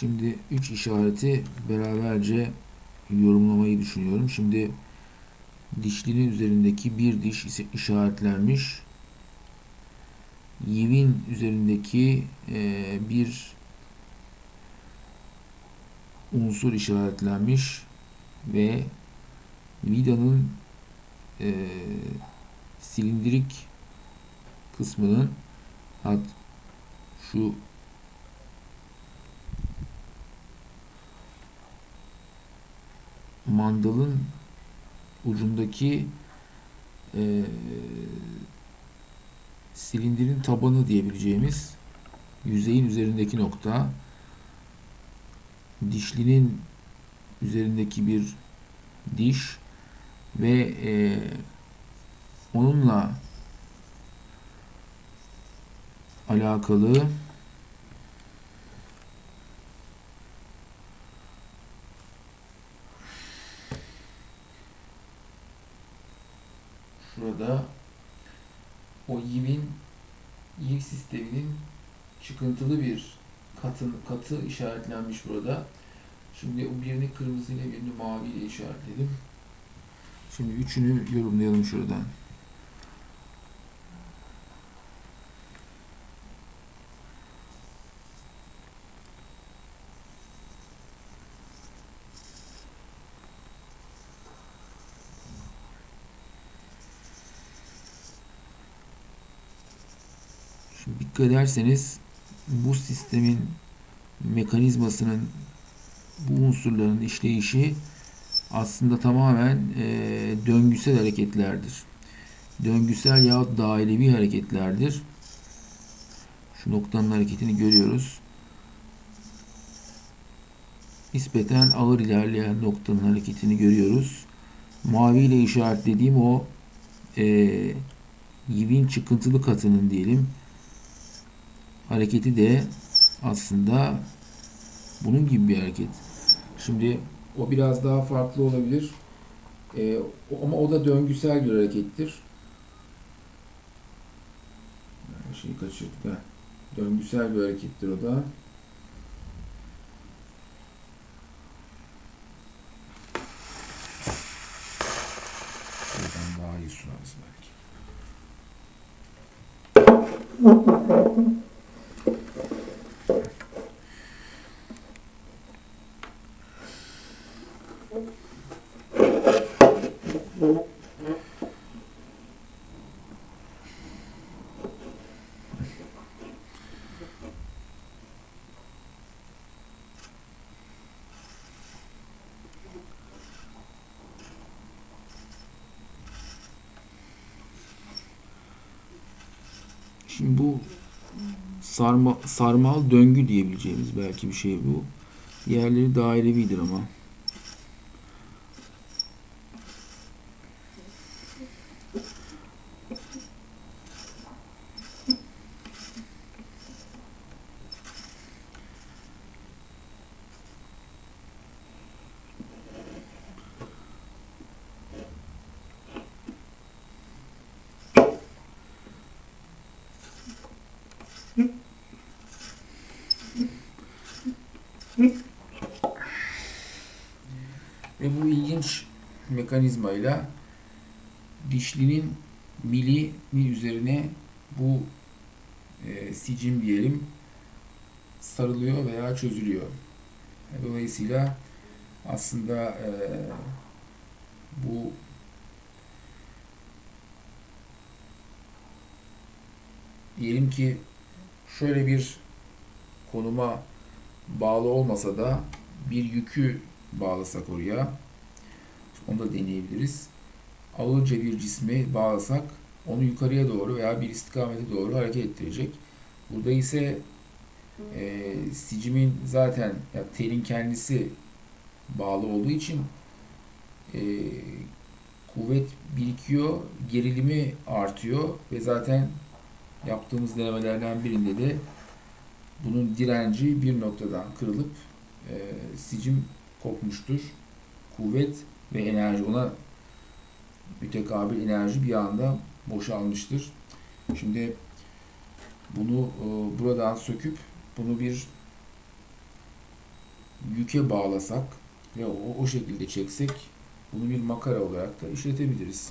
Şimdi 3 işareti beraberce yorumlamayı düşünüyorum. Şimdi dişlinin üzerindeki bir diş ise işaretlenmiş. Yivin üzerindeki e, bir unsur işaretlenmiş ve vidanın e, silindirik kısmının hat şu mandalın ucundaki e, silindirin tabanı diyebileceğimiz yüzeyin üzerindeki nokta dişlinin üzerindeki bir diş ve e, onunla alakalı şurada o yivin yiv sisteminin çıkıntılı bir katın katı işaretlenmiş burada. Şimdi birini kırmızıyla birini maviyle işaretledim. Şimdi üçünü yorumlayalım şuradan. Dikkat ederseniz bu sistemin mekanizmasının bu unsurların işleyişi aslında tamamen e, döngüsel hareketlerdir. Döngüsel yahut dairevi hareketlerdir. Şu noktanın hareketini görüyoruz. Nispeten ağır ilerleyen noktanın hareketini görüyoruz. Mavi ile işaretlediğim o e, yivin çıkıntılı katının diyelim hareketi de aslında bunun gibi bir hareket. Şimdi o biraz daha farklı olabilir. O- ama o da döngüsel bir harekettir. Şeyi kaçırdık ha. Döngüsel bir harekettir o da. Buradan daha iyi sunarız belki. Şimdi bu sarma, sarmal döngü diyebileceğimiz belki bir şey bu. Diğerleri dairevidir ama. Ve bu ilginç mekanizmayla dişlinin mili mi üzerine bu e, sicim diyelim sarılıyor veya çözülüyor. Dolayısıyla aslında e, bu diyelim ki şöyle bir konuma bağlı olmasa da bir yükü bağlasak oraya onu da deneyebiliriz. Ağırca bir cismi bağlasak onu yukarıya doğru veya bir istikamete doğru hareket ettirecek. Burada ise e, sicimin zaten ya telin kendisi bağlı olduğu için e, kuvvet birikiyor, gerilimi artıyor ve zaten yaptığımız denemelerden birinde de bunun direnci bir noktadan kırılıp e, sicim kopmuştur. Kuvvet ve enerji ona mütekabil enerji bir anda boşalmıştır. Şimdi bunu e, buradan söküp bunu bir yüke bağlasak ve o, o şekilde çeksek bunu bir makara olarak da işletebiliriz.